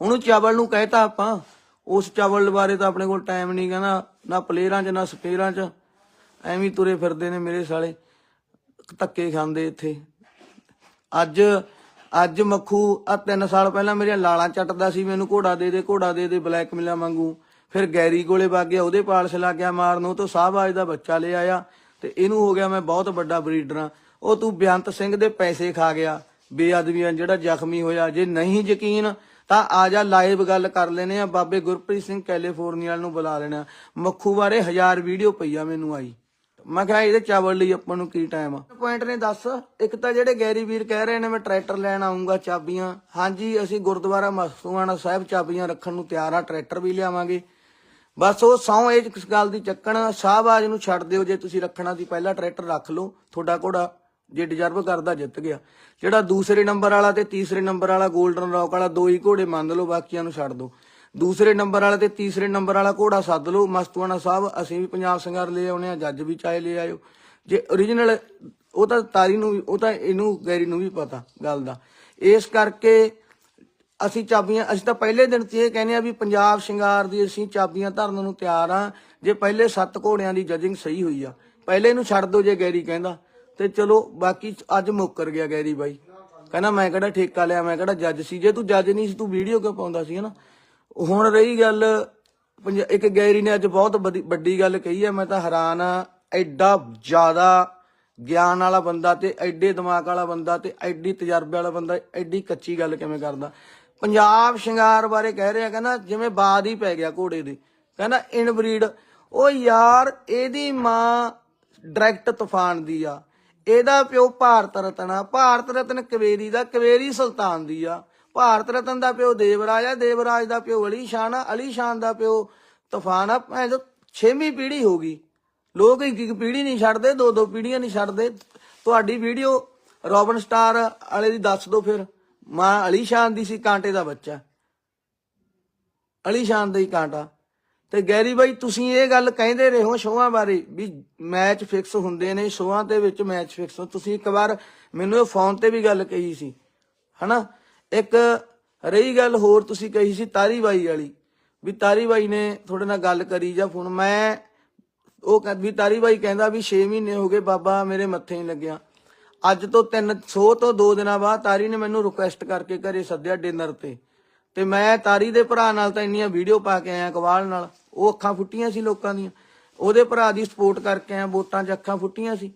ਉਹਨੂੰ ਚਾਵਲ ਨੂੰ ਕਹਿਤਾ ਆਪਾਂ। ਉਸ ਚਾਵਲ ਬਾਰੇ ਤਾਂ ਆਪਣੇ ਕੋਲ ਟਾਈਮ ਨਹੀਂ ਕਹਿੰਦਾ। ਨਾ ਪਲੇਅਰਾਂ 'ਚ, ਨਾ ਸਪੇਅਰਾਂ 'ਚ। ਐਵੇਂ ਤੁਰੇ ਫਿਰਦੇ ਨੇ ਮੇਰੇ ਸਾਲੇ। ਧੱਕੇ ਖਾਂਦੇ ਇੱਥੇ। ਅੱਜ ਅੱਜ ਮੱਖੂ ਆ 3 ਸਾਲ ਪਹਿਲਾਂ ਮੇਰੀਆਂ ਲਾਲਾਂ ਚੱਟਦਾ ਸੀ। ਮੈਨੂੰ ਘੋੜਾ ਦੇ ਦੇ, ਘੋੜਾ ਦੇ ਦੇ ਬਲੈਕਮੇਲਾਂ ਵਾਂਗੂ। ਫਿਰ ਗੈਰੀ ਕੋਲੇ ਵਗ ਗਿਆ, ਉਹਦੇ ਪਾਲਸ ਲਾ ਗਿਆ ਮਾਰਨ ਉਹ ਤੋਂ ਸਾਹਬਾਜ ਦਾ ਬੱਚਾ ਲੈ ਆਇਆ। ਤੇ ਇਹਨੂੰ ਹੋ ਗਿਆ ਮੈਂ ਬਹੁਤ ਵੱਡਾ ਬਰੀਡਰ ਆ ਉਹ ਤੂੰ ਬੇਅੰਤ ਸਿੰਘ ਦੇ ਪੈਸੇ ਖਾ ਗਿਆ। ਬੇਅਦਬੀਆਂ ਜਿਹੜਾ ਜ਼ਖਮੀ ਹੋਇਆ। ਜੇ ਨਹੀਂ ਯਕੀਨ ਤਾਂ ਆ ਜਾ ਲਾਈਵ ਗੱਲ ਕਰ ਲੈਨੇ ਆ। ਬਾਬੇ ਗੁਰਪ੍ਰੀਤ ਸਿੰਘ ਕੈਲੀਫੋਰਨੀਆ ਨੂੰ ਬੁਲਾ ਲੈਣਾ ਮੱਖੂ ਬਾਰੇ ਹਜ਼ਾਰ ਵੀਡੀਓ ਪਈਆ ਮੈਨੂੰ ਆਈ। ਮੈਂ ਕਿਹਾ ਇਹਦੇ ਚਾਵਲ ਲਈ ਆਪਾਂ ਨੂੰ ਕੀ ਟਾਈਮ ਆ? ਪੁਆਇੰਟ ਨੇ ਦੱਸ, ਇੱਕ ਤਾਂ ਜਿਹੜੇ ਗੈਰੀ ਵੀਰ ਕਹਿ ਰਹੇ ਨੇ ਮੈਂ ਟਰੈਕਟਰ ਲੈਣ ਆਉਂਗਾ ਚਾਬੀਆਂ। ਹਾਂਜੀ, ਅਸੀਂ ਗੁਰਦੁਆਰਾ ਮਸਤੂਆਣਾ ਸਾਹਿਬ ਚਾਬੀਆਂ ਰੱਖਣ ਨੂੰ ਤਿਆਰ ਆ ਟਰੈਕਟਰ ਵੀ ਲਿਆਵਾਂਗੇ। ਬਸ ਉਹ ਸੌ, ਇਹ ਕਿਸ ਗੱਲ ਦੀ ਚੱਕਣ ਸ਼ਾਹਬਾਜ ਨੂੰ ਛੱਡ ਦਿਓ ਜੇ ਤੁਸੀਂ ਰੱਖਣਾ ਦੀ ਪਹਿਲਾ ਟਰੈਕਟਰ ਰੱਖ ਲਓ, ਤੁਹਾਡਾ ਘੋੜਾ। ਜੇ ਡਿਜ਼ਰਵ ਕਰਦਾ ਜਿੱਤ ਗਿਆ। ਜਿਹੜਾ ਦੂਸਰੇ ਨੰਬਰ ਵਾਲਾ ਤੇ ਤੀਸਰੇ ਨੰਬਰ ਵਾਲਾ 골ਡਨ ਰੌਕ ਵਾਲਾ ਦੋ ਹੀ ਘੋੜੇ ਮੰਨ ਲਓ, ਬਾਕੀਆਂ ਨੂੰ ਛੱਡ ਦਿਓ ਦੂਸਰੇ ਨੰਬਰ ਵਾਲਾ ਤੇ ਤੀਸਰੇ ਨੰਬਰ ਵਾਲਾ ਘੋੜਾ ਸੱਦ ਲਓ, ਮਸਤੂਆਣਾ ਸਾਹਿਬ, ਅਸੀਂ ਵੀ ਪੰਜਾਬ ਸੰਗਾਰ ਲੈ ਆਉਣੇ ਆ, ਜੱਜ ਵੀ ਚਾਹੇ ਲੈ ਆਇਓ। ਜੇ origignal ਉਹ ਤਾਂ ਤਾਰੀ ਨੂੰ ਵੀ- ਉਹ ਤਾਂ ਇਹਨੂੰ, ਗੈਰੀ ਨੂੰ ਵੀ ਪਤਾ ਗੱਲ ਦਾ। ਇਸ ਕਰਕੇ ਅਸੀਂ ਚਾਬੀਆਂ, ਅਸੀਂ ਤਾਂ ਪਹਿਲੇ ਦਿਨ ਤੇ ਇਹ ਕਹਿੰਦੇ ਆ ਵੀ ਪੰਜਾਬ ਸ਼ਿੰਗਾਰ ਦੀ ਅਸੀਂ ਚਾਬੀਆਂ ਧਰਨ ਨੂੰ ਤਿਆਰ ਆ। ਜੇ ਪਹਿਲੇ ਸੱਤ ਘੋੜਿਆਂ ਦੀ ਜੱਜਿੰਗ ਸਹੀ ਹੋਈ ਆ। ਪਹਿਲੇ ਨੂੰ ਛੱਡ ਦਿਓ ਜੇ ਗੈਰੀ ਕਹਿੰਦਾ। ਤੇ ਚਲੋ, ਬਾਕੀ ਅੱਜ ਮੁੱਕਰ ਗਿਆ ਗੈਰੀ ਬਾਈ। ਕਹਿੰਦਾ, ਮੈਂ ਕਿਹੜਾ ਠੇਕਾ ਲਿਆ, ਮੈਂ ਕਿਹੜਾ ਜੱਜ ਸੀ। ਜੇ ਤੂੰ ਜੱਜ ਨਹੀਂ ਸੀ, ਤੂੰ ਵੀਡੀਓ ਕਿਉਂ ਪਾਉਂਦਾ ਸੀ, ਹਨਾ? ਹੁਣ ਰਹੀ ਗੱਲ, ਪੰਜ- ਇੱਕ ਗੈਰੀ ਨੇ ਅੱਜ ਬਹੁਤ ਵੱਡੀ- ਗੱਲ ਕਹੀ ਹੈ, ਮੈਂ ਤਾਂ ਹੈਰਾਨ ਆ ਐਡਾ ਜ਼ਿਆਦਾ ਗਿਆਨ ਵਾਲਾ ਬੰਦਾ ਤੇ ਐਡੇ ਦਿਮਾਗ ਵਾਲਾ ਬੰਦਾ ਤੇ ਐਡੀ ਤਜਰਬੇ ਵਾਲਾ ਬੰਦਾ, ਐਡੀ ਕੱਚੀ ਗੱਲ ਕਿਵੇਂ ਕਰਦਾ? ਪੰਜਾਬ ਸ਼ਿੰਗਾਰ ਬਾਰੇ ਕਹਿ ਰਿਹਾ, ਕਹਿੰਦਾ, ਜਿਵੇਂ ਬਾਦ ਹੀ ਪੈ ਗਿਆ ਘੋੜੇ ਦੇ। ਕਹਿੰਦਾ, ਇਨਬਰੀਡ, ਉਹ ਯਾਰ, ਇਹਦੀ ਮਾਂ ਡਾਇਰੈਕਟ ਤੂਫਾਨ ਦੀ ਆ। ਇਹਦਾ ਪਿਓ ਭਾਰਤ ਰਤਨ ਆ। ਭਾਰਤ ਰਤਨ ਕਵੇਰੀ ਦਾ, ਕਵੇਰੀ ਸੁਲਤਾਨ ਦੀ ਆ। ਭਾਰਤ ਰਤਨ ਦਾ ਪਿਓ ਦੇਵਰਾਜ ਆ। ਦੇਵਰਾਜ ਦਾ ਪਿਓ ਅਲੀ ਸ਼ਾਨ ਆ। ਅਲੀ ਸ਼ਾਨ ਦਾ ਪਿਓ ਤੂਫਾਨ ਆ। ਭੈਣ ਜੋ ਛੇਵੀਂ ਪੀੜ੍ਹੀ ਹੋ ਗਈ। ਲੋਕ ਇੱਕ ਇੱਕ ਪੀੜ੍ਹੀ ਨਹੀਂ ਛੱਡਦੇ, ਦੋ ਦੋ ਪੀੜ੍ਹੀਆਂ ਨਹੀਂ ਛੱਡਦੇ। ਤੁਹਾਡੀ ਵੀਡੀਓ ਰੋਬਨ ਸਟਾਰ ਵਾਲੇ ਦੀ ਦੱਸ ਦਿਓ ਫਿਰ। ਮਾਂ ਅਲੀ ਸ਼ਾਨ ਦੀ ਸੀ ਕਾਂਟੇ ਦਾ ਬੱਚਾ। ਅਲੀ ਸ਼ਾਨ ਦਾ ਹੀ ਕਾਂਟਾ। ਤੇ ਗੈਰੀ ਬਾਈ, ਤੁਸੀਂ ਇਹ ਗੱਲ ਕਹਿੰਦੇ ਰਹੇ ਹੋ ਸ਼ੋਆਂ ਬਾਰੇ ਵੀ ਮੈਚ ਫਿਕਸ ਹੁੰਦੇ ਨੇ, ਸ਼ੋਆਂ ਦੇ ਵਿੱਚ ਮੈਚ ਫਿਕਸ ਤੁਸੀਂ ਇੱਕ ਵਾਰ ਮੈਨੂੰ ਫੋਨ ਤੇ ਵੀ ਗੱਲ ਕਹੀ ਸੀ, ਹਨਾ? ਇੱਕ ਰਹੀ ਗੱਲ ਹੋਰ ਤੁਸੀਂ ਕਹੀ ਸੀ ਤਾਰੀ ਬਾਈ ਵਾਲੀ, ਵੀ ਤਾਰੀ ਬਾਈ ਨੇ ਤੁਹਾਡੇ ਨਾਲ ਗੱਲ ਕਰੀ ਜਾਂ ਫੋਨ। ਮੈਂ ਉਹ ਕਹਿੰਦੀ ਵੀ ਤਾਰੀ ਬਾਈ ਕਹਿੰਦਾ ਵੀ 6 ਮਹੀਨੇ ਹੋ ਗਏ ਬਾਬਾ ਮੇਰੇ ਮੱਥੇ ਨਹੀਂ ਲੱਗਿਆ। ਅੱਜ ਤੋਂ 300 ਤੋਂ 2 ਦਿਨਾਂ ਬਾਅਦ ਤਾਰੀ ਨੇ ਮੈਨੂੰ ਰਿਕੁਐਸਟ ਕਰਕੇ ਘਰੇ ਸੱਦਿਆ ਡਿਨਰ ਤੇ। ਤੇ ਮੈਂ ਤਾਰੀ ਦੇ ਭਰਾ ਨਾਲ ਤਾਂ ਇੰਨੀਆਂ ਵੀਡੀਓ ਪਾ ਕੇ ਆਇਆ ਕਵਾਲ ਨਾਲ। ਉਹ ਅੱਖਾਂ ਫੁੱਟੀਆਂ ਸੀ ਲੋਕਾਂ ਦੀਆਂ। ਉਹਦੇ ਭਰਾ ਦੀ ਸਪੋਰਟ ਕਰਕੇ ਆਇਆ, ਵੋਟਾਂ 'ਚ ਅੱਖਾਂ ਫੁੱਟੀਆਂ ਸੀ।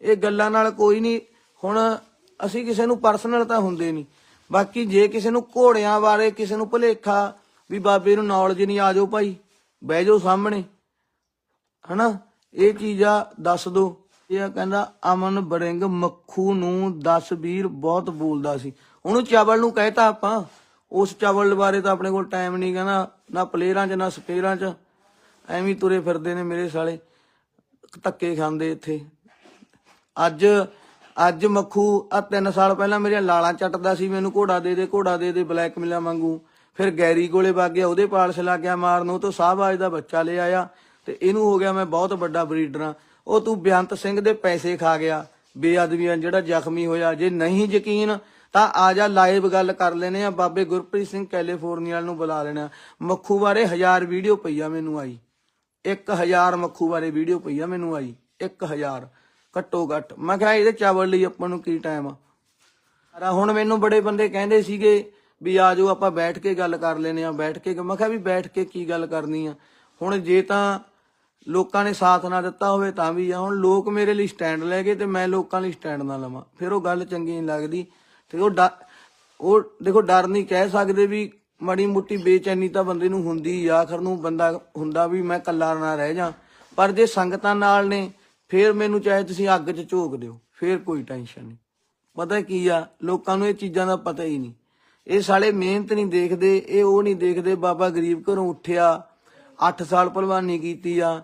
ਇਹ ਗੱਲਾਂ ਨਾਲ ਕੋਈ ਨਹੀਂ, ਹੁਣ ਅਸੀਂ ਕਿਸੇ ਨੂੰ ਪਰਸਨਲ ਤਾਂ ਹੁੰਦੇ ਨਹੀਂ। ਬਾਕੀ ਜੇ ਕਿਸੇ ਨੂੰ ਘੋੜਿਆਂ ਬਾਰੇ, ਕਿਸੇ ਨੂੰ ਭੁਲੇਖਾ ਵੀ ਬਾਬੇ ਨੂੰ ਨੌਲੇਜ ਨਹੀਂ, ਆ ਜਾਓ ਭਾਈ, ਬਹਿ ਜਾਓ ਸਾਹਮਣੇ। ਹਨਾ? ਇਹ ਚੀਜ਼ਾਂ ਦੱਸ ਦੋ। ਇਹ ਕਹਿੰਦਾ, ਅਮਨ ਬਰਿੰਗ ਮੱਖੂ ਨੂੰ 10 ਵੀਰ ਬਹੁਤ ਬੋਲਦਾ ਸੀ। ਉਹਨੂੰ ਚਾਵਲ ਨੂੰ ਕਹਿਤਾ ਆਪਾਂ। ਉਸ ਚਾਵਲ ਬਾਰੇ ਤਾਂ ਆਪਣੇ ਕੋਲ ਟਾਈਮ ਨਹੀਂ ਕਹਿੰਦਾ, ਨਾ ਪਲੇਅਰਾਂ 'ਚ, ਨਾ ਸਪੇਅਰਾਂ 'ਚ। ਐਵੇਂ ਤੁਰੇ ਫਿਰਦੇ ਨੇ ਮੇਰੇ ਸਾਲੇ, ਧੱਕੇ ਖਾਂਦੇ ਇੱਥੇ। ਅੱਜ ਅੱਜ ਮੱਖੂ ਆ 3 ਸਾਲ ਪਹਿਲਾਂ ਮੇਰੀਆਂ ਲਾਲਾਂ ਚੱਟਦਾ ਸੀ, ਮੈਨੂੰ ਘੋੜਾ ਦੇ ਦੇ, ਘੋੜਾ ਦੇ ਦੇ ਬਲੈਕ ਬਲੈਕਮੇਲਾਂ ਵਾਂਗੂ। ਫਿਰ ਗੈਰੀ ਕੋਲੇ ਵਗ ਗਿਆ, ਉਹਦੇ ਪਾਲਸ ਲਾ ਗਿਆ ਮਾਰਨ, ਉਹ ਤੋਂ ਸਾਹਬਾਜ ਦਾ ਬੱਚਾ ਲੈ ਆਇਆ। ਤੇ ਇਹਨੂੰ ਹੋ ਗਿਆ ਮੈਂ ਬਹੁਤ ਵੱਡਾ ਬਰੀਡਰ ਆ। ਉਹ ਤੂੰ ਬੇਅੰਤ ਸਿੰਘ ਦੇ ਪੈਸੇ ਖਾ ਗਿਆ, ਬੇਅਦਬੀਆਂ ਜਿਹੜਾ ਜ਼ਖਮੀ ਹੋਇਆ। ਜੇ ਨਹੀਂ ਯਕੀਨ ਤਾਂ ਆ ਜਾ ਲਾਈਵ ਗੱਲ ਕਰ ਲੈਨੇ ਆ। ਬਾਬੇ ਗੁਰਪ੍ਰੀਤ ਸਿੰਘ ਕੈਲੀਫੋਰਨੀਆ ਨੂੰ ਬੁਲਾ ਲੈਣਾ ਮੱਖੂ ਬਾਰੇ ਹਜ਼ਾਰ ਵੀਡੀਓ ਪਈਆ ਮੈਨੂੰ ਆਈ। 1000 ਮੱਖੂ ਬਾਰੇ ਵੀਡੀਓ ਪਈ ਮੈਨੂੰ ਆਈ। 1000 ਘੱਟੋ ਘੱਟ। ਮੈਂ ਕਿਹਾ ਇਹਦੇ ਚਾਵਲ ਲਈ ਆਪਾਂ ਨੂੰ ਕੀ ਟਾਈਮ ਆ? ਅਰਾ ਹੁਣ ਮੈਨੂੰ ਬੜੇ ਬੰਦੇ ਕਹਿੰਦੇ ਸੀਗੇ ਵੀ ਆ ਜਾਓ, ਆਪਾਂ ਬੈਠ ਕੇ ਗੱਲ ਕਰ ਲੈਨੇ ਆ, ਬੈਠ ਕੇ। ਮੈਂ ਕਿਹਾ ਵੀ ਬੈਠ ਕੇ ਕੀ ਗੱਲ ਕਰਨੀ ਆ? ਹੁਣ ਜੇ ਤਾਂ ਲੋਕਾਂ ਨੇ ਸਾਥ ਨਾ ਦਿੱਤਾ ਹੋਵੇ ਤਾਂ ਵੀ ਆ। ਹੁਣ ਲੋਕ ਮੇਰੇ ਲਈ ਸਟੈਂਡ ਲੈ ਗਏ ਤੇ ਮੈਂ ਲੋਕਾਂ ਲਈ ਸਟੈਂਡ ਨਾ ਲਵਾਂ। ਫਿਰ ਉਹ ਗੱਲ ਚੰਗੀ ਨਹੀਂ ਲੱਗਦੀ। ਤੇ ਉਹ ਡ- ਉਹ ਦੇਖੋ ਡਰ ਨਹੀਂ ਕਹਿ ਸਕਦੇ ਵੀ ਮੜੀ ਮੁੱਟੀ ਬੇਚੈਨੀ ਤਾਂ ਬੰਦੇ ਨੂੰ ਹੁੰਦੀ ਆ, ਆਖਰ ਨੂੰ ਬੰਦਾ ਹੁੰਦਾ ਵੀ ਮੈਂ ਕੱਲਾ ਨਾ ਰਹਿ ਜਾ। ਪਰ ਜੇ ਸੰਗਤਾਂ ਨਾਲ ਨੇ, ਫਿਰ ਮੈਨੂੰ ਚਾਹੇ ਤੁਸੀਂ ਅੱਗ 'ਚ ਝੋਕ ਦਿਓ, ਫਿਰ ਕੋਈ ਟੈਨਸ਼ਨ ਨਹੀਂ। ਪਤਾ ਕੀ ਆ, ਲੋਕਾਂ ਨੂੰ ਇਹ ਚੀਜ਼ਾਂ ਦਾ ਪਤਾ ਹੀ ਨਹੀਂ। ਇਹ ਸਾਲੇ ਮਿਹਨਤ ਨਹੀਂ ਦੇਖਦੇ, ਇਹ ਉਹ ਨਹੀਂ ਦੇਖਦੇ ਬਾਬਾ ਗਰੀਬ ਘਰੋਂ ਉੱਠਿਆ 8 ਸਾਲ ਭਲਵਾਨੀ ਕੀਤੀ ਆ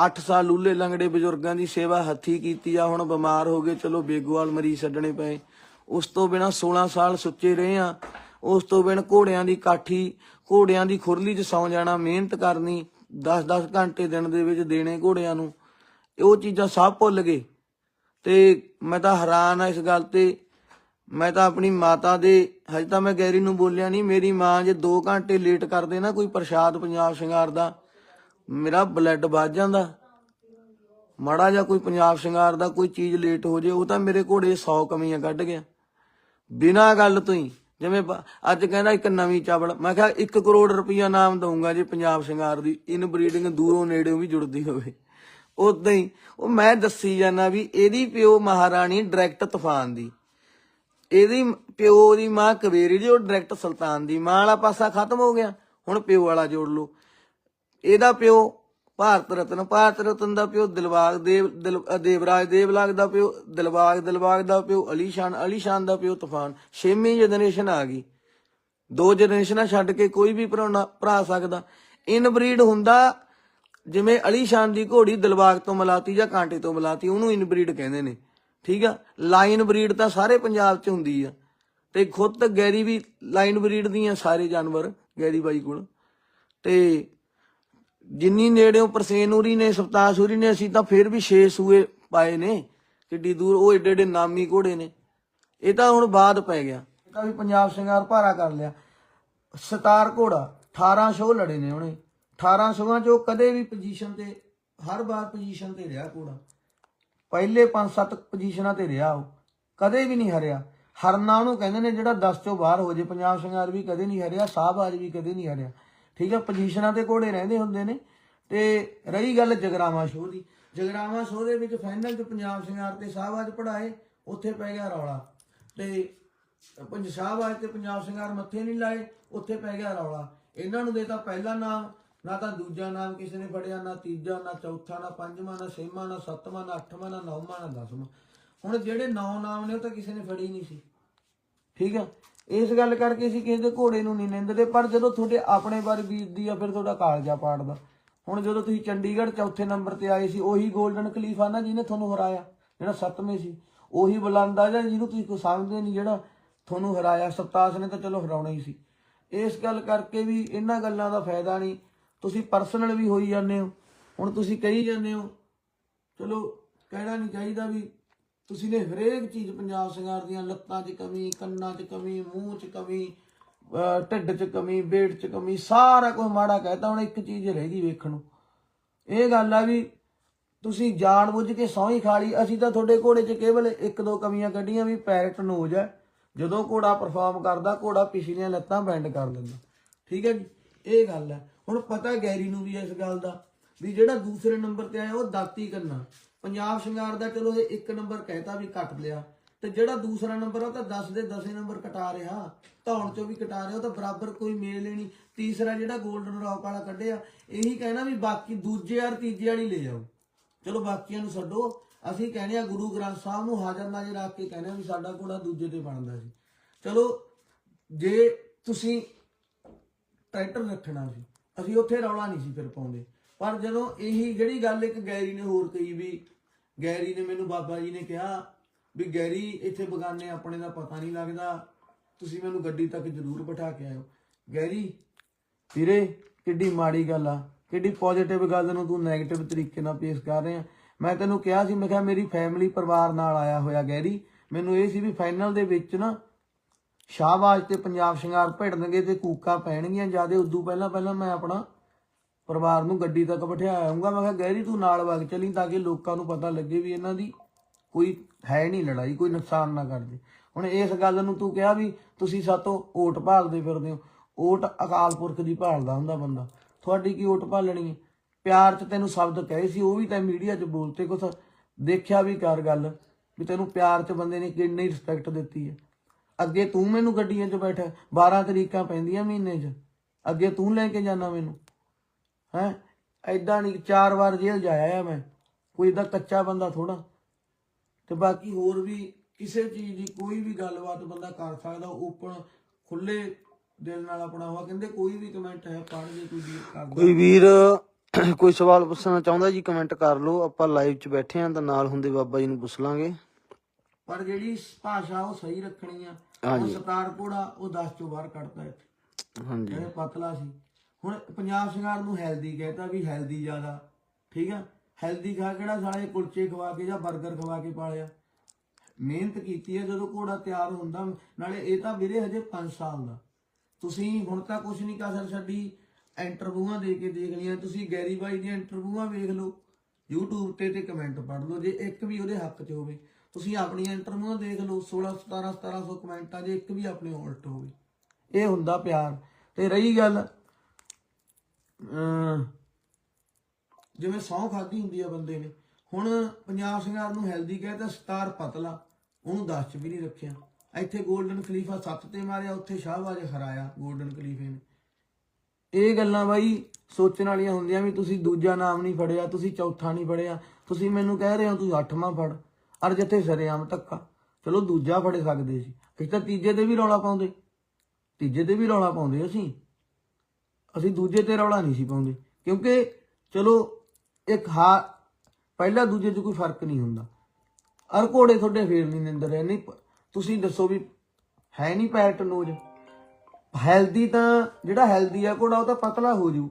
8 ਸਾਲ ਲੂਲੇ ਲੰਗੜੇ ਬਜ਼ੁਰਗਾਂ ਦੀ ਸੇਵਾ ਹੱਥੀ ਕੀਤੀ ਆ, ਹੁਣ ਬਿਮਾਰ ਹੋ ਗਏ, ਚਲੋ ਬੇਗੋਵਾਲ ਮਰੀਜ਼ ਛੱਡਣੇ ਪਏ। ਉਸ ਤੋਂ ਬਿਨਾ 16 ਸਾਲ ਸੁੱਚੇ ਰਹੇ ਆ ਉਸ ਤੋਂ ਬਿਨ ਘੋੜਿਆਂ ਦੀ ਕਾਠੀ, ਘੋੜਿਆਂ ਦੀ ਖੁਰਲੀ 'ਚ ਸੌ ਜਾਣਾ ਮਿਹਨਤ ਕਰਨੀ 10-10 ਘੰਟੇ ਦਿਨ ਦੇ ਵਿੱਚ ਦੇਣੇ ਘੋੜਿਆਂ ਨੂੰ ਉਹ ਚੀਜ਼ਾਂ ਸਭ ਭੁੱਲ ਗਏ। ਤੇ ਮੈਂ ਤਾਂ ਹੈਰਾਨ ਆ ਇਸ ਗੱਲ ਤੇ। ਮੈਂ ਤਾਂ ਆਪਣੀ ਮਾਤਾ ਦੇ, ਹਜੇ ਤਾਂ ਮੈਂ ਗੈਰੀ ਨੂੰ ਬੋਲਿਆ ਨਹੀਂ, ਮੇਰੀ ਮਾਂ ਜੇ 2 ਘੰਟੇ ਲੇਟ ਕਰਦੇ ਨਾ ਕੋਈ ਪ੍ਰਸ਼ਾਦ ਪੰਜਾਬ ਸ਼ਿੰਗਾਰ ਦਾ, ਮੇਰਾ ਬਲੱਡ ਵੱਜ ਜਾਂਦਾ। ਮਾੜਾ ਜਾਂ ਕੋਈ ਪੰਜਾਬ ਸ਼ਿੰਗਾਰ ਦਾ ਕੋਈ ਚੀਜ਼ ਲੇਟ ਹੋ ਜੇ, ਉਹ ਤਾਂ ਮੇਰੇ ਘੋੜੇ 100 ਕਮੀਆਂ ਕੱਢ ਗਿਆ। ਬਿਨਾਂ ਗੱਲ ਤੋਂ ਹੀ। ਜਿਵੇਂ ਅੱਜ ਕਹਿੰਦਾ ਇੱਕ ਨਵੀਂ ਚਾਵਲ। ਮੈਂ ਕਿਹਾ 1 ਕਰੋੜ ਰੁਪਈਆ ਨਾਮ ਦਊਂਗਾ ਜੇ ਪੰਜਾਬ ਸ਼ਿੰਗਾਰ ਦੀ। ਇਨ ਬਰੀਡਿੰਗ ਦੂਰੋਂ ਨੇੜਿਓਂ ਵੀ ਜੁੜਦੀ ਹੋਵੇ। ਉਦਾਂ ਹੀ ਉਹ ਮੈਂ ਦੱਸੀ ਜਾਣਾ ਵੀ ਇਹਦੀ ਪਿਓ ਮਹਾਰਾਣੀ ਡਾਇਰੈਕਟ ਤੂਫਾਨ ਦੀ। ਇਹਦੀ ਪਿਓ ਦੀ ਮਾਂ ਕਵੇਰੀ ਦੀ, ਉਹ ਡਾਇਰੈਕਟ ਸੁਲਤਾਨ ਦੀ। ਮਾਂ ਵਾਲਾ ਪਾਸਾ ਖਤਮ ਹੋ ਗਿਆ। ਹੁਣ ਪਿਓ ਵਾਲਾ ਜੋੜ ਲਓ। ਇਹਦਾ ਪਿਓ ਭਾਰਤ ਰਤਨ ਭਾਰਤ ਰਤਨ ਦਾ ਪਿਓ ਦਿਲਬਾਗ ਦੇਵ, ਦਿਲ ਦੇਵਰਾਜ ਦੇਵਲਾਗ ਦਾ ਪਿਓ, ਦਿਲਬਾਗ ਦਿਲਬਾਗ ਦਾ ਪਿਓ ਅਲੀਸ਼ਾਨ ਅਲੀਸ਼ਾਨ ਦਾ ਪਿਓ ਤੂਫਾਨ। ਛੇਵੀਂ ਜਨਰੇਸ਼ਨ ਆ ਗਈ। ਦੋ ਜਨਰੇਸ਼ਨਾਂ ਛੱਡ ਕੇ ਕੋਈ ਵੀ ਭਰਾਉਣਾ ਭਰਾ ਸਕਦਾ। ਇਨ ਬਰੀਡ ਹੁੰਦਾ, ਜਿਵੇਂ ਅਲੀਸ਼ਾਨ ਦੀ ਘੋੜੀ ਦਿਲਬਾਗ ਤੋਂ ਮਲਾਤੀ ਜਾਂ ਕਾਂਟੇ ਤੋਂ ਮਲਾਤੀ, ਉਹਨੂੰ ਇਨ ਬਰੀਡ ਕਹਿੰਦੇ ਨੇ। ਠੀਕ ਆ? ਲਾਈਨ ਬਰੀਡ ਤਾਂ ਸਾਰੇ ਪੰਜਾਬ 'ਚ ਹੁੰਦੀ ਆ। ਤੇ ਖੁਦ ਤਾਂ ਗੈਰੀ ਵੀ ਲਾਈਨ ਬਰੀਡ ਦੀਆਂ ਸਾਰੇ ਜਾਨਵਰ, ਗੈਰੀ ਬਾਈ ਕੋਲ। ਤੇ ਜਿੰਨੀ ਨੇੜਿਓਂ ਪਰਸੇਨੂਰੀ ਨੇ ਸਪਤਾਸੂਰੀ ਨੇ, ਅਸੀਂ ਤਾਂ ਫਿਰ ਵੀ 6 ਸੂਏ ਪਾਏ ਨੇ। ਕਿੱਡੀ ਦੂਰ, ਉਹ ਏਡੇ ਏਡੇ ਨਾਮੀ ਘੋੜੇ ਨੇ। ਇਹ ਤਾਂ ਹੁਣ ਬਾਅਦ ਪੈ ਗਿਆ। ਇਹ ਤਾਂ ਵੀ ਪੰਜਾਬ ਸ਼ਿੰਗਾਰ ਭਾਰਾ ਕਰ ਲਿਆ। ਸਤਾਰ ਘੋੜਾ 18 ਸ਼ੋਅ ਲੜੇ ਨੇ ਉਹਨੇ। 18 ਸ਼ੋਆਂ ਚੋਂ ਕਦੇ ਵੀ ਪੋਜੀਸ਼ਨ ਤੇ, ਹਰ ਵਾਰ ਪੋਜੀਸ਼ਨ ਤੇ ਰਿਹਾ ਘੋੜਾ। ਪਹਿਲੇ 5-7 ਪੋਜੀਸ਼ਨਾਂ ਤੇ ਰਿਹਾ ਉਹ। ਕਦੇ ਵੀ ਨਹੀਂ ਹਰਿਆ। ਹਰਨਾ ਉਹਨੂੰ ਕਹਿੰਦੇ ਨੇ ਜਿਹੜਾ 10 ਚੋਂ ਬਾਹਰ ਹੋ ਜੇ, ਪੰਜਾਬ ਸ਼ਿੰਗਾਰ ਵੀ ਕਦੇ ਨਹੀਂ ਹਰਿਆ, ਸਾਹਬਾਜ ਵੀ ਕਦੇ ਨਹੀਂ ਹਰਿਆ। ਠੀਕ ਹੈ ਪੋਜੀਸ਼ਨਾਂ ਤੇ ਘੋੜੇ ਰਹਿੰਦੇ ਹੁੰਦੇ ਨੇ। ਤੇ ਰਹੀ ਗੱਲ ਜਗਰਾਵਾ ਸ਼ੋਅ ਦੀ। ਜਗਰਾਵਾ ਸ਼ੋਅ ਦੇ ਵਿੱਚ ਫਾਈਨਲ 'ਚ ਪੰਜਾਬ ਸ਼ਿੰਗਾਰ ਤੇ ਸਾਹਬਾਜ ਪੜਾਏ ਉੱਥੇ ਪੈ ਗਿਆ ਰੌਲਾ। ਤੇ ਪੰਜ, ਸ਼ਾਹਬਾਜ ਤੇ ਪੰਜਾਬ ਸ਼ਿੰਗਾਰ ਮੱਥੇ ਨਹੀਂ ਲਾਏ, ਉੱਥੇ ਪੈ ਗਿਆ ਰੌਲਾ। ਇਹਨਾਂ ਨੂੰ ਦੇਤਾ ਪਹਿਲਾ ਨਾਮ, ਨਾ ਤਾਂ ਦੂਜਾ ਨਾਮ ਕਿਸੇ ਨੇ ਫੜਿਆ, ਨਾ ਤੀਜਾ, ਨਾ ਚੌਥਾ, ਨਾ ਪੰਜਵਾਂ, ਨਾ ਛੇਵਾਂ, ਨਾ ਸੱਤਵਾਂ, ਨਾ ਅੱਠਵਾਂ, ਨਾ ਨੌਵਾਂ, ਨਾ ਦਸਵਾਂ। ਹੁਣ ਜਿਹੜੇ ਨੌ ਨਾਮ ਨੇ ਉਹ ਤਾਂ ਕਿਸੇ ਨੇ ਫੜੀ ਨਹੀਂ ਸੀ। ਠੀਕ ਆ? ਇਸ ਗੱਲ ਕਰਕੇ ਅਸੀਂ ਕਿਸੇ ਦੇ ਘੋੜੇ ਨੂੰ ਨਹੀਂ ਨਿੰਦਦੇ, ਪਰ ਜਦੋਂ ਤੁਹਾਡੇ ਆਪਣੇ ਬਾਰੇ ਬੀਤਦੀ ਆ, ਫਿਰ ਤੁਹਾਡਾ ਕਾਲਜਾ ਪਾੜਦਾ। ਹੁਣ ਜਦੋਂ ਤੁਸੀਂ ਚੰਡੀਗੜ੍ਹ ਚੌਥੇ ਨੰਬਰ ਤੇ ਆਏ ਸੀ, ਉਹੀ 골ਡਨ ਖਲੀਫਾ ਨਾ ਜਿਹਨੇ ਤੁਹਾਨੂੰ ਹਰਾਇਆ, ਜਿਹੜਾ ਸੱਤਵੇਂ ਸੀ, ਉਹੀ ਬੁਲੰਦਾ ਜਾਂ ਜਿਹਨੂੰ ਤੁਸੀਂ ਕੋਈ ਸਮਝਦੇ ਨਹੀਂ, ਜਿਹੜਾ ਤੁਹਾਨੂੰ ਹਰਾਇਆ। ਸਪਤਾਸ ਨੇ ਤਾਂ ਚਲੋ ਹਰਾਉਣਾ ਹੀ ਸੀ। ਇਸ ਗੱਲ ਕਰਕੇ ਵੀ ਇਹਨਾਂ ਗੱਲਾਂ ਦਾ ਫਾਇਦਾ ਨਹੀਂ। ਤੁਸੀਂ ਪਰਸਨਲ ਵੀ ਹੋਈ ਜਾਂਦੇ ਹੋ। ਹੁਣ ਤੁਸੀਂ ਕਹੀ ਜਾਂਦੇ ਹੋ, ਚਲੋ, ਕਹਿਣਾ ਨਹੀਂ ਚਾਹੀਦਾ ਵੀ ਤੁਸੀਂ ਨੇ ਹਰੇਕ ਚੀਜ਼ ਪੰਜਾਬ ਸ਼ਿੰਗਾਰ ਦੀਆਂ ਲੱਤਾਂ 'ਚ ਕਮੀ, ਕੰਨਾਂ 'ਚ ਕਮੀ, ਮੂੰਹ 'ਚ ਕਮੀ ਢਿੱਡ 'ਚ ਕਮੀ ਪੇਟ 'ਚ ਕਮੀ, ਸਾਰਾ ਕੁਝ ਮਾੜਾ ਕਹਿਤਾ ਹੁਣ ਇੱਕ ਚੀਜ਼ ਰਹਿ ਗਈ ਵੇਖਣ ਨੂੰ। ਇਹ ਗੱਲ ਆ ਵੀ ਤੁਸੀਂ ਜਾਣ ਬੁੱਝ ਕੇ ਸੌਂ ਖਾ ਲਈ, ਅਸੀਂ ਤਾਂ ਤੁਹਾਡੇ ਘੋੜੇ 'ਚ ਕੇਵਲ ਇੱਕ ਦੋ ਕਮੀਆਂ ਕੱਢੀਆਂ ਵੀ ਪੈਰਟ ਨੋਜ ਹੈ ਜਦੋਂ ਘੋੜਾ ਪਰਫਾਰਮ ਕਰਦਾ, ਘੋੜਾ ਪਿਛਲੀਆਂ ਲੱਤਾਂ ਬੈਂਡ ਕਰ ਦਿੰਦਾ। ਠੀਕ ਹੈ ਜੀ? ਇਹ ਗੱਲ ਹੈ ਹੁਣ ਪਤਾ ਗੈਰੀ ਨੂੰ ਵੀ ਇਸ ਗੱਲ ਦਾ, ਵੀ ਜਿਹੜਾ ਦੂਸਰੇ ਨੰਬਰ ਤੇ ਆਇਆ ਉਹ ਦਾਤੀ ਕੰਨਾ। ਪੰਜਾਬ ਸ਼ਿੰਗਾਰ ਦਾ ਚਲੋ ਇਹ ਇੱਕ ਨੰਬਰ ਕਹਿਤਾ ਵੀ ਕੱਟ ਲਿਆ, ਤੇ ਜਿਹੜਾ ਦੂਸਰਾ ਨੰਬਰ ਆ ਉਹ ਤਾਂ 10 ਦੇ 10 ਨੰਬਰ ਕਟਾ ਰਿਹਾ, ਧੌਣ ਚੋਂ ਵੀ ਕਟਾ ਰਿਹਾ, ਉਹ ਤਾਂ ਬਰਾਬਰ ਕੋਈ ਮੇਲ ਲੈਣੀ ਤੀਸਰਾ ਜਿਹੜਾ 골ਡਨ ਰੌਕ ਵਾਲਾ ਕੱਢਿਆ, ਇਹੀ ਕਹਿਣਾ ਵੀ ਬਾਕੀ ਦੂਜੇ ਯਾਰ ਤੀਜੇ ਵਾਲੀ ਲੈ ਜਾਓ ਚਲੋ ਬਾਕੀਆਂ ਨੂੰ ਛੱਡੋ, ਅਸੀਂ ਕਹਿੰਦੇ ਆ ਗੁਰੂ ਗ੍ਰੰਥ ਸਾਹਿਬ ਨੂੰ ਹਾਜ਼ਰ ਨਾਜ਼ਰ ਰੱਖ ਕੇ ਕਹਿੰਦੇ ਆ ਵੀ ਸਾਡਾ ਘੋੜਾ ਦੂਜੇ ਤੇ ਬਣਦਾ ਸੀ ਚਲੋ, ਜੇ ਤੁਸੀਂ ਟਰੈਕਟਰ ਰੱਖਣਾ ਸੀ ਅਸੀਂ ਉੱਥੇ ਰੌਲਾ ਨਹੀਂ ਸੀ ਫਿਰ ਪਾਉਂਦੇ। ਪਰ ਜਦੋਂ ਇਹੀ ਜਿਹੜੀ ਗੱਲ ਇੱਕ ਗੈਰੀ ਨੇ ਹੋਰ ਕਹੀ ਵੀ ਗੈਰੀ ਨੇ ਮੈਨੂੰ ਬਾਬਾ ਜੀ ਨੇ ਕਿਹਾ ਵੀ ਗੈਰੀ ਇੱਥੇ ਬਗਾਨੇ ਆਪਣੇ ਦਾ ਪਤਾ ਨਹੀਂ ਲੱਗਦਾ। ਤੁਸੀਂ ਮੈਨੂੰ ਗੱਡੀ ਤੱਕ ਜ਼ਰੂਰ ਬਿਠਾ ਕੇ ਆਇਓ। ਗੈਰੀ, ਵੀਰੇ, ਕਿੱਡੀ ਮਾੜੀ ਗੱਲ ਆ। ਕਿੱਡੀ ਪੋਜ਼ਿਟਿਵ ਗੱਲ ਨੂੰ ਤੂੰ 네ਗੇਟਿਵ ਤਰੀਕੇ ਨਾਲ ਪੇਸ਼ ਕਰ ਰਿਹਾ। ਮੈਂ ਤੈਨੂੰ ਕਿਹਾ ਸੀ, ਮੈਂ ਕਿਹਾ ਮੇਰੀ ਫੈਮਿਲੀ ਪਰਿਵਾਰ ਨਾਲ ਆਇਆ ਹੋਇਆ ਗੈਰੀ। ਮੈਨੂੰ ਇਹ ਸੀ ਵੀ ਫਾਈਨਲ ਦੇ ਵਿੱਚ ਨਾ ਸ਼ਾਹਬਾਜ਼ ਤੇ ਪੰਜਾਬ ਸ਼ਿੰਗਾਰ ਭਿੜਨਗੇ ਤੇ ਕੂਕਾ ਪੈਣਗੀਆਂ, ਜਿਆਦੇ ਉਦੋਂ ਪਹਿਲਾਂ ਪਹਿਲਾਂ ਮੈਂ ਆਪਣਾ ਪਰਿਵਾਰ ਨੂੰ ਗੱਡੀ ਤੱਕ ਬਿਠਾਇਆ ਆਉਂਗਾ ਮੈਂ ਕਿਹਾ ਗੈਰੀ ਤੂੰ ਨਾਲ ਵਗ ਚਲੀ ਤਾਂ ਕਿ ਲੋਕਾਂ ਨੂੰ ਪਤਾ ਲੱਗੇ ਵੀ ਇਹਨਾਂ ਦੀ ਕੋਈ ਹੈ ਨਹੀਂ ਲੜਾਈ, ਕੋਈ ਨੁਕਸਾਨ ਨਾ ਕਰਦੇ ਹੁਣ ਇਸ ਗੱਲ ਨੂੰ ਤੂੰ ਕਿਹਾ ਵੀ ਤੁਸੀਂ ਸਾਤੋਂ ਓਟ ਭਾਲਦੇ ਫਿਰਦੇ ਹੋ। ਓਟ ਅਕਾਲ ਪੁਰਖ ਦੀ ਭਾਲਦਾ ਹੁੰਦਾ ਬੰਦਾ। ਤੁਹਾਡੀ ਕੀ ਓਟ ਭਾਲਣੀ ਹੈ? ਪਿਆਰ 'ਚ ਤੈਨੂੰ ਸ਼ਬਦ ਕਹੇ ਸੀ, ਉਹ ਵੀ ਤਾਂ ਮੀਡੀਆ 'ਚ ਬੋਲਤੇ, ਕੁਛ ਦੇਖਿਆ ਵੀ ਕਰ ਗੱਲ, ਵੀ ਤੈਨੂੰ ਪਿਆਰ 'ਚ ਬੰਦੇ ਨੇ ਕਿੰਨੀ ਰਿਸਪੈਕਟ ਦਿੱਤੀ ਹੈ। ਅੱਗੇ ਤੂੰ ਮੈਨੂੰ ਗੱਡੀਆਂ 'ਚ ਬੈਠਾ 12 ਤਰੀਕਾਂ ਪੈਂਦੀਆਂ ਮਹੀਨੇ 'ਚ। ਅੱਗੇ ਤੂੰ ਲੈ ਕੇ ਜਾਣਾ ਮੈਨੂੰ। ਹੈ? ਐਦਾਂ ਨਹੀਂ ਚਾਰ ਵਾਰ ਜੇਲ੍ਹ ਜਾਇਆ ਆ ਮੈਂ। ਕੋਈ ਦਾ ਕੱਚਾ ਬੰਦਾ ਥੋੜਾ ਤੇ ਬਾਕੀ ਹੋਰ ਵੀ ਕਿਸੇ ਚੀਜ਼ ਦੀ ਕੋਈ ਵੀ ਗੱਲਬਾਤ ਬੰਦਾ ਕਰ ਸਕਦਾ ਓਪਨ ਖੁੱਲੇ ਦਿਲ ਨਾਲ ਆਪਣਾ ਹੋਆ। ਕਹਿੰਦੇ ਕੋਈ ਵੀ ਕਮੈਂਟ ਹੈ ਪੜ੍ਹ ਜੇ ਕੋਈ ਵੀਰ ਕਰਦਾ ਕੋਈ ਵੀਰ ਕੋਈ ਸਵਾਲ ਪੁੱਛਣਾ ਚਾਹੁੰਦਾ ਜੀ ਕਮੈਂਟ ਕਰ ਲਓ। ਆਪਾਂ ਲਾਈਵ 'ਚ ਬੈਠੇ ਆਂ ਤਾਂ ਨਾਲ ਹੁੰਦੇ ਬਾਬਾ ਜੀ ਨੂੰ ਪੁੱਛ ਲਾਂਗੇ। ਪਰ ਜਿਹੜੀ ਭਾਸ਼ਾ ਉਹ ਸਹੀ ਰੱਖਣੀ ਆ ਉਹ ਸਤਾਰ ਕੋੜਾ ਉਹ 10 ਚੋਂ ਬਾਹਰ ਕੱਢਦਾ ਹੈ ਹਾਂਜੀ। ਇਹ ਪਤਲਾ ਸੀ। ਹੁਣ ਪੰਜਾਬ ਸਰਕਾਰ ਨੂੰ ਹੈਲਦੀ ਕਹਿਤਾ ਵੀ ਹੈਲਦੀ ਜ਼ਿਆਦਾ। ਠੀਕ ਆ? ਹੈਲਦੀ ਖਾ ਕਿਹੜਾ ਸਾਲੇ ਕੁਲਚੇ ਖਵਾ ਕੇ ਜਾਂ 버ਗਰ ਖਵਾ ਕੇ ਪਾਲਿਆ? ਮਿਹਨਤ ਕੀਤੀ ਹੈ ਜਦੋਂ ਘੋੜਾ ਤਿਆਰ ਹੁੰਦਾ, ਨਾਲੇ ਇਹ ਤਾਂ ਵੀਰੇ ਹਜੇ 5 ਸਾਲ ਦਾ। ਤੁਸੀਂ ਹੁਣ ਤਾਂ ਕੁਝ ਨਹੀਂ ਕਸਰ ਛੱਡੀ ਇੰਟਰਵਿਊਆਂ ਦੇ ਕੇ ਦੇਖ ਲਈਆਂ। ਤੁਸੀਂ ਗੈਰੀ ਬਾਈ ਦੀਆਂ ਇੰਟਰਵਿਊਆਂ ਵੇਖ ਲਓ। YouTube ਤੇ ਤੇ ਕਮੈਂਟ ਪੜ੍ਹ ਲਓ। ਜੇ ਇੱਕ ਵੀ ਉਹਦੇ ਹੱਕ 'ਚ ਹੋਵੇ, ਤੁਸੀਂ ਆਪਣੀਆਂ ਇੰਟਰਵਿਊਆਂ ਦੇਖ ਲਓ। 16 17 1700 ਕਮੈਂਟਾਂ ਜੇ ਇੱਕ ਵੀ ਆਪਣੇ ਉਲਟ ਹੋਵੇ। ਇਹ ਹੁੰਦਾ ਪਿਆਰ। ਤੇ ਰਹੀ ਗੱਲ ਜਿਵੇਂ ਸੌਂ ਖਾਦੀ ਹੁੰਦੀ ਆ ਬੰਦੇ ਨੇ। ਹੁਣ ਪੰਜਾਬ ਸਿੰਘਾਰ ਨੂੰ ਹੈਲਦੀ ਕਹੇ ਤਾਂ ਸਟਾਰ ਪਤਲਾ, ਉਹਨੂੰ 10 ਚ ਵੀ ਨਹੀਂ ਰੱਖਿਆ। ਇੱਥੇ 골ਡਨ ਖਲੀਫਾ 7 ਤੇ ਮਾਰਿਆ, ਉੱਥੇ ਸ਼ਾਹਬਾਜ਼ ਹਰਾਇਆ 골ਡਨ ਖਲੀਫੇ ਨੇ। ਇਹ ਗੱਲਾਂ ਬਾਈ ਸੋਚਣ ਵਾਲੀਆਂ ਹੁੰਦੀਆਂ ਵੀ ਤੁਸੀਂ ਦੂਜਾ ਨਾਮ ਨਹੀਂ ਫੜਿਆ, ਤੁਸੀਂ ਚੌਥਾ ਨਹੀਂ ਫੜਿਆ। ਤੁਸੀਂ ਮੈਨੂੰ ਕਹਿ ਰਹੇ ਹੋ ਤੁਸੀਂ ਅੱਠਵਾਂ ਫੜ, ਅਰ ਜਿੱਥੇ ਸਰੇਆਮ ਧੱਕਾ। ਚਲੋ ਦੂਜਾ ਫੜੇ ਸਕਦੇ ਸੀ। ਅਸੀਂ ਤਾਂ ਤੀਜੇ ਤੇ ਵੀ ਰੌਲਾ ਪਾਉਂਦੇ। ਤੀਜੇ ਤੇ ਵੀ ਰੌਲਾ ਪਾਉਂਦੇ ਅਸੀਂ। ਅਸੀਂ ਦੂਜੇ ਤੇ ਰੌਲਾ ਨਹੀਂ ਸੀ ਪਾਉਂਦੇ, ਕਿਉਂਕਿ ਚਲੋ ਇੱਕ ਹਾ, ਪਹਿਲਾ ਦੂਜੇ 'ਚ ਕੋਈ ਫ਼ਰਕ ਨਹੀਂ ਹੁੰਦਾ। ਅਰ ਘੋੜੇ ਤੁਹਾਡੇ ਫੇਰ ਨਹੀਂ ਨਿੰਦਰ ਰਹੇ, ਨਹੀਂ ਤੁਸੀਂ ਦੱਸੋ ਵੀ ਹੈ ਨਹੀਂ ਪੈਰਟ ਨੋਜ। ਹੈਲਦੀ ਤਾਂ, ਜਿਹੜਾ ਹੈਲਦੀ ਆ ਘੋੜਾ, ਉਹ ਤਾਂ ਪਤਲਾ ਹੋ ਜੂ।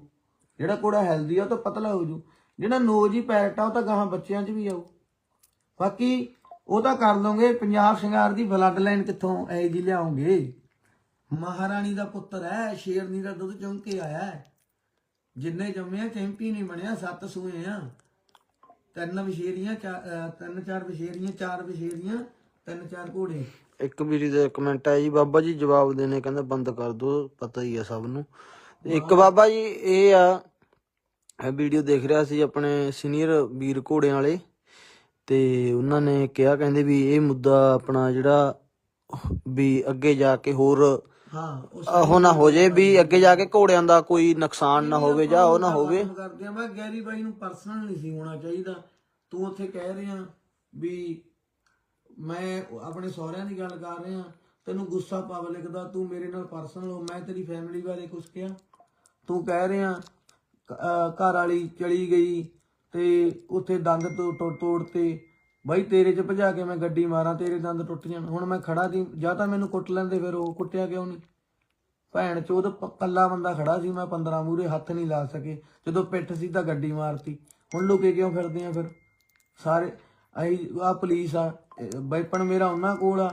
ਜਿਹੜਾ ਘੋੜਾ ਹੈਲਦੀ ਆ, ਉਹ ਤਾਂ ਪਤਲਾ ਹੋ ਜੂ। ਜਿਹੜਾ ਨੋਜ ਹੀ ਪੈਰਟ ਆ, ਉਹ ਤਾਂ ਗਾਹਾਂ ਬੱਚਿਆਂ 'ਚ ਵੀ ਆਊ ਬਾਕੀ ਉਹ ਤਾਂ ਕਰ ਲਓਗੇ, ਪੰਜਾਬ ਸ਼ਿੰਗਾਰ ਦੀ ਬਲੱਡ ਲਾਈਨ ਕਿੱਥੋਂ ਐ ਜੀ ਲਿਆਉਂਗੇ ਮਹਾਰਾਣੀ ਦਾ ਪੁੱਤਰ ਹੈ ਸ਼ੇਰਨੀ ਦਾ ਦੁੱਧ ਚੁੰਗ ਕੇ ਆਇਆ ਹੈ। ਜਿੰਨੇ ਜੰਮਿਆ ਚੈਂਪੀ ਨਹੀਂ ਬਣਿਆ ਸੱਤ ਸੂਏ ਆ। ਤਿੰਨ ਵਿਸ਼ੇਰੀਆਂ ਤਿੰਨ ਚਾਰ ਵਿਸ਼ੇਰੀਆਂ ਚਾਰ ਵਿਸ਼ੇਰੀਆਂ ਤਿੰਨ ਚਾਰ ਘੋੜੇ। ਇੱਕ ਵੀਰੀ ਦਾ ਕਮੈਂਟ ਆਇਆ ਜੀ ਬਾਬਾ ਜੀ ਜਵਾਬ ਦੇਣੇ ਕਹਿੰਦਾ ਬੰਦ ਕਰ ਦਿਓ ਪਤਾ ਹੀ ਆ ਸਭ ਨੂੰ। ਇੱਕ ਬਾਬਾ ਜੀ ਇਹ ਆ ਇਹ ਵੀਡੀਓ ਦੇਖ ਰਿਹਾ ਸੀ ਆਪਣੇ ਸੀਨੀਅਰ ਵੀਰ ਘੋੜਿਆਂ ਵਾਲੇ। ਤੇ ਉਹਨਾਂ ਨੇ ਕਿਹਾ ਕਹਿੰਦੇ ਵੀ ਇਹ ਮੁੱਦਾ ਆਪਣਾ ਜਿਹੜਾ ਵੀ ਅੱਗੇ ਜਾ ਕੇ ਹੋਰ ਹਾਂ ਉਹ ਨਾ ਹੋ ਜੇ ਵੀ ਅੱਗੇ ਜਾ ਕੇ ਘੋੜਿਆਂ ਦਾ ਕੋਈ ਨੁਕਸਾਨ ਨਾ ਹੋਵੇ ਜਾਂ ਉਹ ਨਾ ਹੋਵੇ। ਕੰਮ ਕਰਦੇ ਆ ਮੈਂ ਗੈਰੀ ਬਾਈ ਨੂੰ ਪਰਸਨਲ ਨਹੀਂ ਸੀ ਹੋਣਾ ਚਾਹੀਦਾ। ਤੂੰ ਉੱਥੇ ਕਹਿ ਰਿਹਾ ਵੀ ਮੈਂ ਆਪਣੇ ਸਹੁਰਿਆਂ ਦੀ ਗੱਲ ਕਰ ਰਿਹਾ ਤੈਨੂੰ ਗੁੱਸਾ ਪਬਲਿਕ ਦਾ ਤੂੰ ਮੇਰੇ ਨਾਲ ਪਰਸਨਲ ਹੋ ਮੈਂ ਤੇਰੀ ਫੈਮਿਲੀ ਬਾਰੇ ਕੁਝ ਕਿਹਾ। ਤੂੰ ਕਹਿ ਰਿਹਾ ਘਰ ਵਾਲੀ ਚਲੀ ਗਈ ਤੇ ਉੱਥੇ ਦੰਦ ਤੋੜ ਤੋੜ ਤੋੜਤੇ। ਬਾਈ ਤੇਰੇ ਚ ਭਜਾ ਕੇ ਮੈਂ ਗੱਡੀ ਮਾਰਾਂ, ਤੇਰੇ ਦੰਦ ਟੁੱਟ ਜਾਣ। ਹੁਣ ਮੈਂ ਖੜਾ ਸੀ, ਜਾਂ ਤਾਂ ਮੈਨੂੰ ਕੁੱਟ ਲੈਂਦੇ ਫਿਰ ਉਹ, ਕੁੱਟਿਆ ਕਿਉਂ ਨਹੀਂ? ਭੈਣ ਚੋਦ, ਪ- ਕੱਲਾ ਬੰਦਾ ਖੜਾ ਸੀ, ਮੈਂ 15 ਮੂਰੇ ਹੱਥ ਨਹੀਂ ਲਾ ਸਕੇ। ਜਦੋਂ ਪਿੱਠ ਸੀ ਤਾਂ ਗੱਡੀ ਮਾਰਤੀ। ਹੁਣ ਲੁਕੇ ਕਿਉਂ ਫਿਰਦੇ ਆ ਫਿਰ? ਸਾਰੇ ਆਈ ਆ ਪੁਲਿਸ ਆ। ਵੈਪਨ ਮੇਰਾ ਉਹਨਾਂ ਕੋਲ ਆ,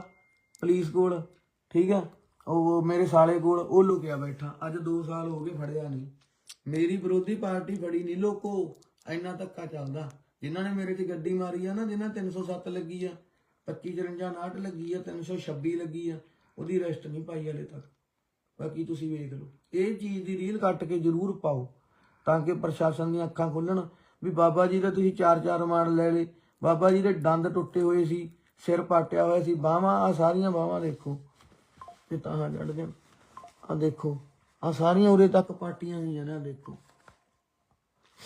ਪੁਲਿਸ ਕੋਲ, ਠੀਕ ਆ? ਉਹ ਮੇਰੇ ਸਾਲੇ ਕੋਲ, ਉਹ ਲੁਕਿਆ ਬੈਠਾ। ਅੱਜ 2 ਸਾਲ ਹੋ ਗਏ ਫੜਿਆ ਨਹੀਂ। ਮੇਰੀ ਵਿਰੋਧੀ ਪਾਰਟੀ ਫੜੀ ਨਹੀਂ, ਲੋਕੋ। ਇੰਨਾ ਧੱਕਾ ਚੱਲਦਾ। ਜਿਨ੍ਹਾਂ ਨੇ ਮੇਰੇ 'ਚ ਗੱਡੀ ਮਾਰੀ ਆ ਨਾ, ਜਿਨ੍ਹਾਂ 307 ਲੱਗੀ ਆ 25 54 59 ਲੱਗੀ ਆ 326 ਲੱਗੀ ਆ, ਉਹਦੀ ਰੈਸਟ ਨਹੀਂ ਪਾਈ ਹਲੇ ਤੱਕ। ਬਾਕੀ ਤੁਸੀਂ ਵੇਖ ਲਓ। ਇਹ ਚੀਜ਼ ਦੀ ਰੀਲ ਕੱਟ ਕੇ ਜ਼ਰੂਰ ਪਾਓ, ਤਾਂ ਕਿ ਪ੍ਰਸ਼ਾਸਨ ਦੀਆਂ ਅੱਖਾਂ ਖੁੱਲਣ ਵੀ ਬਾਬਾ ਜੀ ਦਾ ਤੁਸੀਂ ਚਾਰ ਚਾਰ ਮਾਰ ਲੈ ਲਏ। ਬਾਬਾ ਜੀ ਦੇ ਦੰਦ ਟੁੱਟੇ ਹੋਏ ਸੀ, ਸਿਰ ਪਾਟਿਆ ਹੋਇਆ ਸੀ, ਬਾਹਾਂ ਆ ਸਾਰੀਆਂ ਬਾਹਾਂ ਦੇਖੋ। ਤੇ ਤਾਂ ਜੜਦੇ ਆ ਦੇਖੋ ਆ ਸਾਰੀਆਂ ਉਰੇ ਤੱਕ ਪਾਟੀਆਂ ਹੋਈਆਂ ਨੇ, ਆਹ ਦੇਖੋ।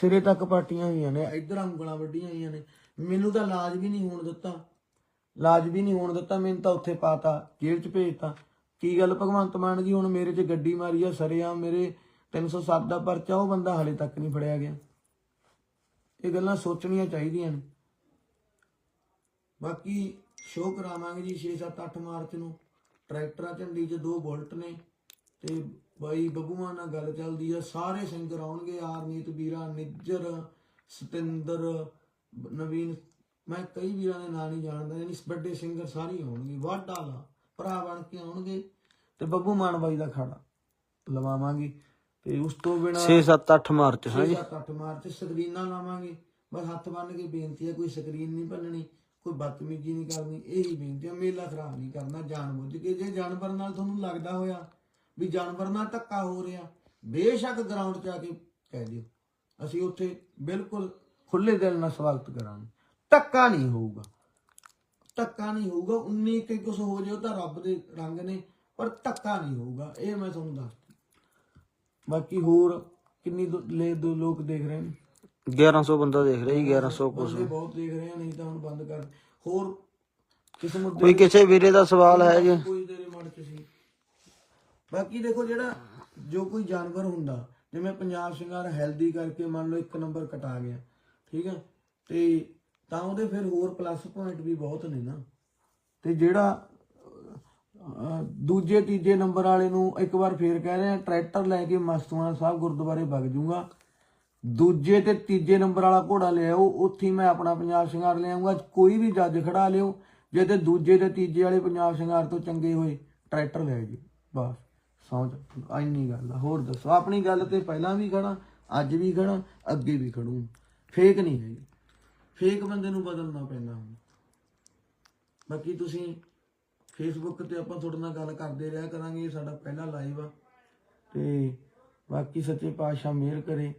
ਸਿਰੇ ਤੱਕ ਪਾਟੀਆਂ ਹੋਈਆਂ ਨੇ, ਇੱਧਰ ਉਂਗਲਾਂ ਵੱਡੀਆਂ ਹੋਈਆਂ ਨੇ। ਮੈਨੂੰ ਤਾਂ ਇਲਾਜ ਵੀ ਨਹੀਂ ਹੋਣ ਦਿੱਤਾ। ਇਲਾਜ ਵੀ ਨਹੀਂ ਹੋਣ ਦਿੱਤਾ, ਮੈਨੂੰ ਤਾਂ ਉੱਥੇ ਪਾਤਾ, ਜੇਲ੍ਹ 'ਚ ਭੇਜਤਾ। ਕੀ ਗੱਲ ਭਗਵੰਤ ਮਾਨ ਜੀ, ਹੁਣ ਮੇਰੇ 'ਚ ਗੱਡੀ ਮਾਰੀ ਆ, ਸਰਿਆ ਮੇਰੇ 307 ਦਾ ਪਰਚਾ, ਉਹ ਬੰਦਾ ਹਲੇ ਤੱਕ ਨਹੀਂ ਫੜਿਆ ਗਿਆ। ਇਹ ਗੱਲਾਂ ਸੋਚਣੀਆਂ ਚਾਹੀਦੀਆਂ ਨੇ। ਬਾਕੀ ਸ਼ੋਅ ਕਰਾਵਾਂਗੇ ਜੀ 6 7 8 ਮਾਰਚ ਨੂੰ। ਟਰੈਕਟਰਾਂ ਝੰਡੀ 'ਚ ਦੋ ਬੁਲਟ ਨੇ ਤੇ ਬਾਈ ਬੱਬੂਆਂ ਨਾਲ ਗੱਲ ਚੱਲਦੀ ਆ। ਸਾਰੇ ਸਿੰਗਰ ਆਉਣਗੇ ਆਰਨੀਤ ਵੀਰਾ ਨਿੱਜਰ ਸਤਿੰਦਰ ਨਵੀਨ। ਮੈਂ ਕਈ ਵੀਰਾਂ ਦੇ ਨਾਂ ਨਹੀਂ ਜਾਣਦਾ ਯਾਨੀ ਵੱਡੇ ਸਿੰਗਰ ਸਾਰੇ ਆਉਣਗੇ। ਵਾਢਾ ਲਾ ਭਰਾ ਬਣ ਕੇ ਆਉਣਗੇ ਤੇ ਬੱਬੂ ਮਾਨ ਬਾਈ ਦਾ ਖਾੜਾ ਲਵਾਵਾਂਗੇ। ਤੇ ਉਸ ਤੋਂ ਬਿਨਾ 6 7 8 ਮਾਰਚ ਹਾਂ 7-8 ਮਾਰਚ ਸਕਰੀਨਾਂ ਲਾਵਾਂਗੇ। ਬਸ ਹੱਥ ਬੰਨ ਕੇ ਬੇਨਤੀ ਹੈ ਕੋਈ ਸਕਰੀਨ ਨਹੀਂ ਭੰਨਣੀ ਕੋਈ ਬਦਤਮੀਜ਼ੀ ਨਹੀਂ ਕਰਨੀ ਇਹੀ ਬੇਨਤੀ ਹੈ ਮੇਲਾ ਖਰਾਬ ਨਹੀਂ ਕਰਨਾ ਜਾਣਬੁੱਝ ਕੇ। ਜੇ ਜਾਨਵਰ ਨਾਲ ਤੁਹਾਨੂੰ ਲੱਗਦਾ ਹੋਇਆ ਵੀ ਜਾਨਵਰ ਨਾਲ ਧੱਕਾ ਹੋ ਰਿਹਾ। ਬੇਸ਼ੱਕ ਗਰਾਊਂਡ 'ਚ ਆ ਕੇ ਕਹਿ ਦਿਓ ਅਸੀਂ ਉੱਥੇ ਬਿਲਕੁਲ ਖੁੱਲੇ ਦਿਲ ਨਾਲ ਸਵਾਗਤ ਕਰਾਂਗੇ। ਧੱਕਾ ਨਹੀਂ ਹੋਊਗਾ। ਧੱਕਾ ਨਹੀਂ ਹੋਊਗਾ 19 ਕਿ ਕੁਝ ਹੋ ਜਾਓ ਤਾਂ ਰੱਬ ਦੇ ਰੰਗ ਨੇ ਪਰ ਧੱਕਾ ਨਹੀਂ ਹੋਊਗਾ ਇਹ ਮੈਂ ਤੁਹਾਨੂੰ ਦੱਸ ਬਾਕੀ ਹੋਰ ਕਿੰਨੀ ਲੈ ਦੋ ਲੋਕ ਦੇਖ ਰਹੇ ਨੇ? 1100 ਬੰਦਾ ਦੇਖ ਰਿਹਾ ਜੀ 1100 ਕੁਛ। ਬੰਦੇ ਬਹੁਤ ਦੇਖ ਰਹੇ ਆ ਨਹੀਂ ਤਾਂ ਹੁਣ ਬੰਦ ਕਰ ਹੋਰ ਕਿਸ ਮੁੱਦੇ ਕੋਈ ਕਿਸੇ ਵੀਰੇ ਦਾ ਸਵਾਲ ਹੈ ਜੀ? ਕੋਈ ਤੇਰੇ ਮਨ ਚ ਸੀ। ਬਾਕੀ ਦੇਖੋ ਜਿਹੜਾ ਜੋ ਕੋਈ ਜਾਨਵਰ ਹੁੰਦਾ, ਜਿਵੇਂ ਪੰਜਾਬ ਸ਼ਿੰਗਾਰ ਹੈਲਦੀ ਕਰਕੇ ਮੰਨ ਲਓ ਇੱਕ ਨੰਬਰ ਕਟਾ ਗਿਆ, ਠੀਕ ਹੈ, ਤੇ ਤਾਂ ਉਹਦੇ ਫਿਰ ਹੋਰ ਪਲੱਸ ਪੁਆਇੰਟ ਵੀ ਬਹੁਤ ਨੇ ਨਾ। ਤੇ ਜਿਹੜਾ ਦੂਜੇ ਤੀਜੇ ਨੰਬਰ ਵਾਲੇ ਨੂੰ ਇੱਕ ਵਾਰ ਫੇਰ ਕਹਿ ਰਹੇ ਆ ਟਰੈਕਟਰ ਲੈ ਕੇ ਮਸਤੂਆਣਾ ਸਾਹਿਬ ਗੁਰਦੁਆਰੇ ਵਗ ਜੂਗਾ ਦੂਜੇ ਤੇ ਤੀਜੇ ਨੰਬਰ ਵਾਲਾ ਘੋੜਾ ਲਿਆਓ ਉੱਥੇ ਮੈਂ ਆਪਣਾ ਪੰਜਾਬ ਸ਼ਿੰਗਾਰ ਲਿਆਉਂਗਾ ਕੋਈ ਵੀ ਜੱਜ ਖੜਾ ਲਿਓ, ਜੇ ਤੇ ਦੂਜੇ ਤੇ ਤੀਜੇ ਵਾਲੇ ਪੰਜਾਬ ਸ਼ਿੰਗਾਰ ਤੋਂ ਚੰਗੇ ਹੋਏ ਟਰੈਕਟਰ ਲੈ ਜੀ ਬਸ। ਸੌਂਚ ਇੰਨੀ ਗੱਲ ਆ, ਹੋਰ ਦੱਸੋ? ਆਪਣੀ ਗੱਲ ਤੇ ਪਹਿਲਾਂ ਵੀ ਖੜਾ, ਅੱਜ ਵੀ ਖੜਾ, ਅੱਗੇ ਵੀ ਖੜੂ। ਫੇਕ ਨਹੀਂ ਹੈ ਫੇਕ ਬੰਦੇ ਨੂੰ ਬਦਲਣਾ ਪੈਂਦਾ ਹੁਣ। ਬਾਕੀ ਤੁਸੀਂ ਫੇਸਬੁੱਕ ਤੇ ਆਪਾਂ ਤੁਹਾਡੇ ਨਾਲ ਗੱਲ ਕਰਦੇ ਰਿਹਾ ਕਰਾਂਗੇ ਸਾਡਾ ਪਹਿਲਾ ਲਾਈਵ ਆ। ਤੇ ਬਾਕੀ ਸੱਚੇ ਪਾਤਸ਼ਾਹ ਮਿਹਰ ਕਰੇ।